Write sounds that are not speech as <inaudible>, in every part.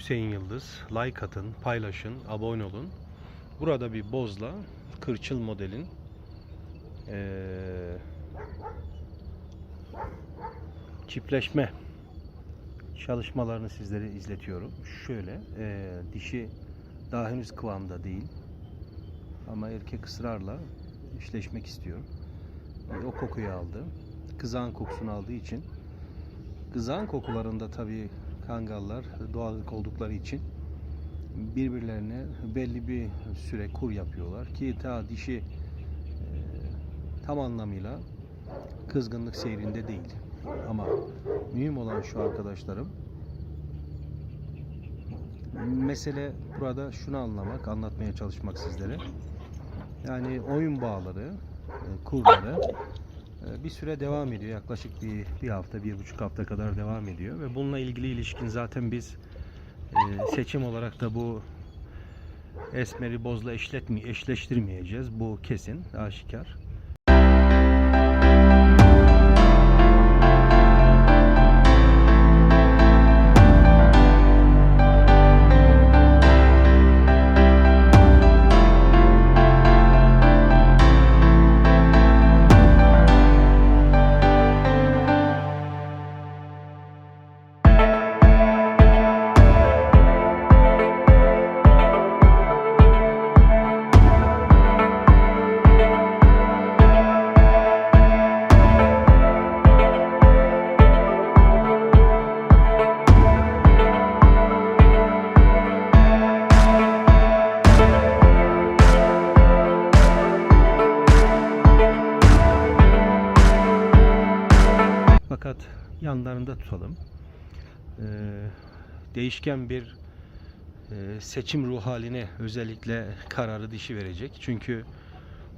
Hüseyin Yıldız. Like atın, paylaşın, abone olun. Burada bir bozla kırçıl modelin eee, çiftleşme çalışmalarını sizlere izletiyorum. Şöyle eee, dişi daha henüz kıvamda değil ama erkek ısrarla eşleşmek istiyor. E, o kokuyu aldı. Kızağın kokusunu aldığı için kızağın kokularında tabii kangallar doğallık oldukları için birbirlerine belli bir süre kur yapıyorlar ki ta dişi e, tam anlamıyla kızgınlık seyrinde değil. Ama mühim olan şu arkadaşlarım mesele burada şunu anlamak, anlatmaya çalışmak sizlere. Yani oyun bağları, e, kurları e, bir süre devam ediyor. Yaklaşık bir, bir hafta, bir buçuk hafta kadar devam ediyor. Ve bununla ilgili ilişkin zaten biz e, seçim olarak da bu esmeri bozla eşletmi, eşleştirmeyeceğiz. Bu kesin, aşikar. Fakat yanlarında tutalım. Ee, değişken bir e, seçim ruh haline özellikle kararı dişi verecek. Çünkü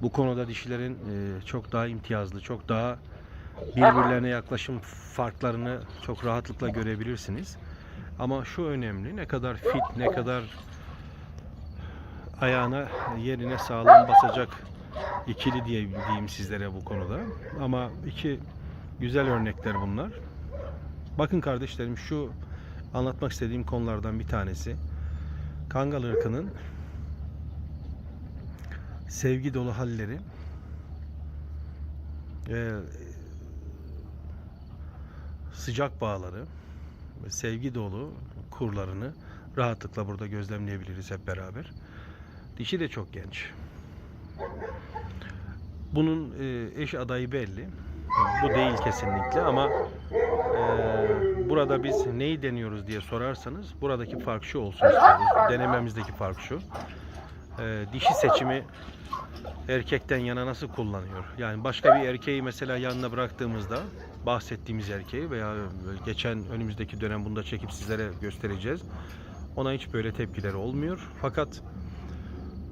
bu konuda dişilerin e, çok daha imtiyazlı, çok daha birbirlerine yaklaşım farklarını çok rahatlıkla görebilirsiniz. Ama şu önemli, ne kadar fit, ne kadar ayağına yerine sağlam basacak ikili diye diyeyim sizlere bu konuda. Ama iki güzel örnekler bunlar. Bakın kardeşlerim şu anlatmak istediğim konulardan bir tanesi. Kangal ırkının sevgi dolu halleri e, sıcak bağları sevgi dolu kurlarını rahatlıkla burada gözlemleyebiliriz hep beraber. Dişi de çok genç. Bunun e, eş adayı belli. Bu değil kesinlikle ama e, burada biz neyi deniyoruz diye sorarsanız buradaki fark şu olsun istiyoruz. Denememizdeki fark şu. E, dişi seçimi erkekten yana nasıl kullanıyor? Yani başka bir erkeği mesela yanına bıraktığımızda bahsettiğimiz erkeği veya geçen önümüzdeki dönem bunu da çekip sizlere göstereceğiz. Ona hiç böyle tepkileri olmuyor. Fakat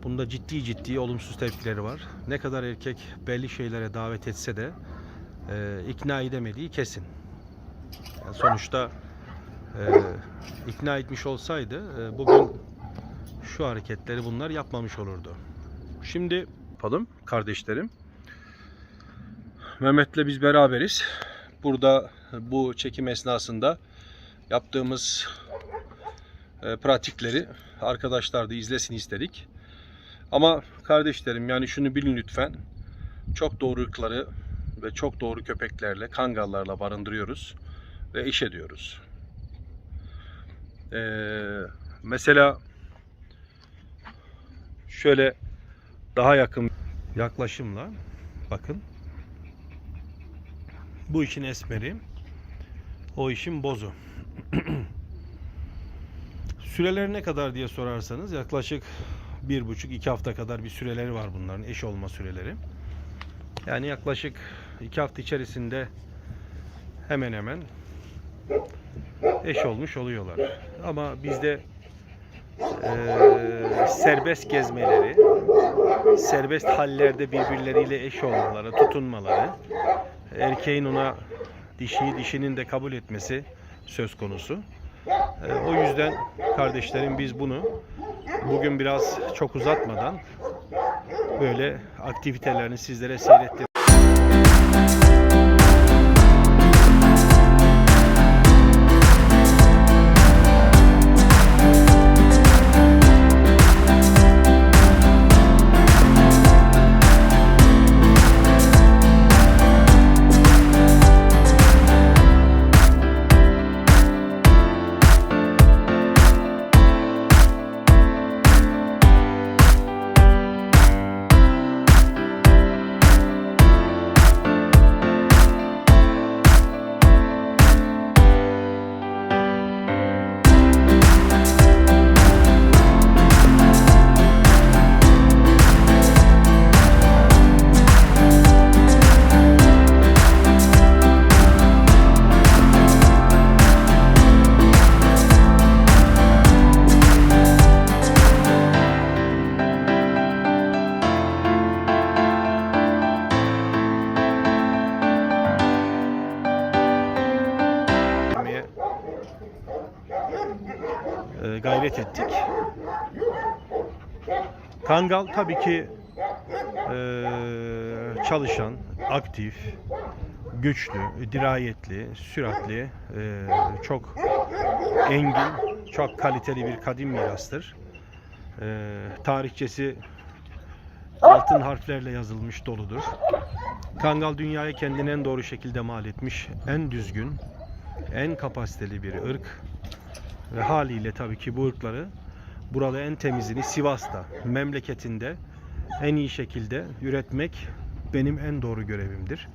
bunda ciddi ciddi olumsuz tepkileri var. Ne kadar erkek belli şeylere davet etse de e, ikna edemediği kesin. Yani sonuçta e, ikna etmiş olsaydı e, bugün şu hareketleri bunlar yapmamış olurdu. Şimdi yapalım kardeşlerim. Mehmet'le biz beraberiz. Burada bu çekim esnasında yaptığımız e, pratikleri arkadaşlar da izlesin istedik. Ama kardeşlerim yani şunu bilin lütfen. Çok doğru ve çok doğru köpeklerle, kangallarla barındırıyoruz ve iş ediyoruz. Ee, mesela şöyle daha yakın yaklaşımla bakın bu işin esmeri o işin bozu. <clears throat> Süreleri ne kadar diye sorarsanız yaklaşık bir buçuk iki hafta kadar bir süreleri var bunların eş olma süreleri. Yani yaklaşık iki hafta içerisinde hemen hemen eş olmuş oluyorlar. Ama bizde eee, serbest gezmeleri, serbest hallerde birbirleriyle eş olmaları, tutunmaları, erkeğin ona dişiyi dişinin de kabul etmesi söz konusu. Eee, o yüzden kardeşlerim biz bunu bugün biraz çok uzatmadan böyle aktivitelerini sizlere seyrettirmek e, gayret ettik. Kangal tabii ki e, çalışan, aktif, güçlü, dirayetli, süratli, e, çok engin, çok kaliteli bir kadim mirastır. Tarihçesi altın harflerle yazılmış doludur. Kangal dünyaya kendini en doğru şekilde mal etmiş, en düzgün, en kapasiteli bir ırk. Ve haliyle tabii ki bu ırkları burada en temizini Sivas'ta, memleketinde en iyi şekilde üretmek benim en doğru görevimdir.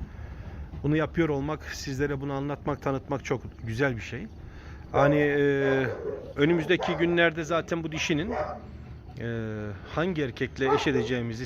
Bunu yapıyor olmak, sizlere bunu anlatmak, tanıtmak çok güzel bir şey. Hani e, önümüzdeki günlerde zaten bu dişinin e, hangi erkekle eş edeceğimizi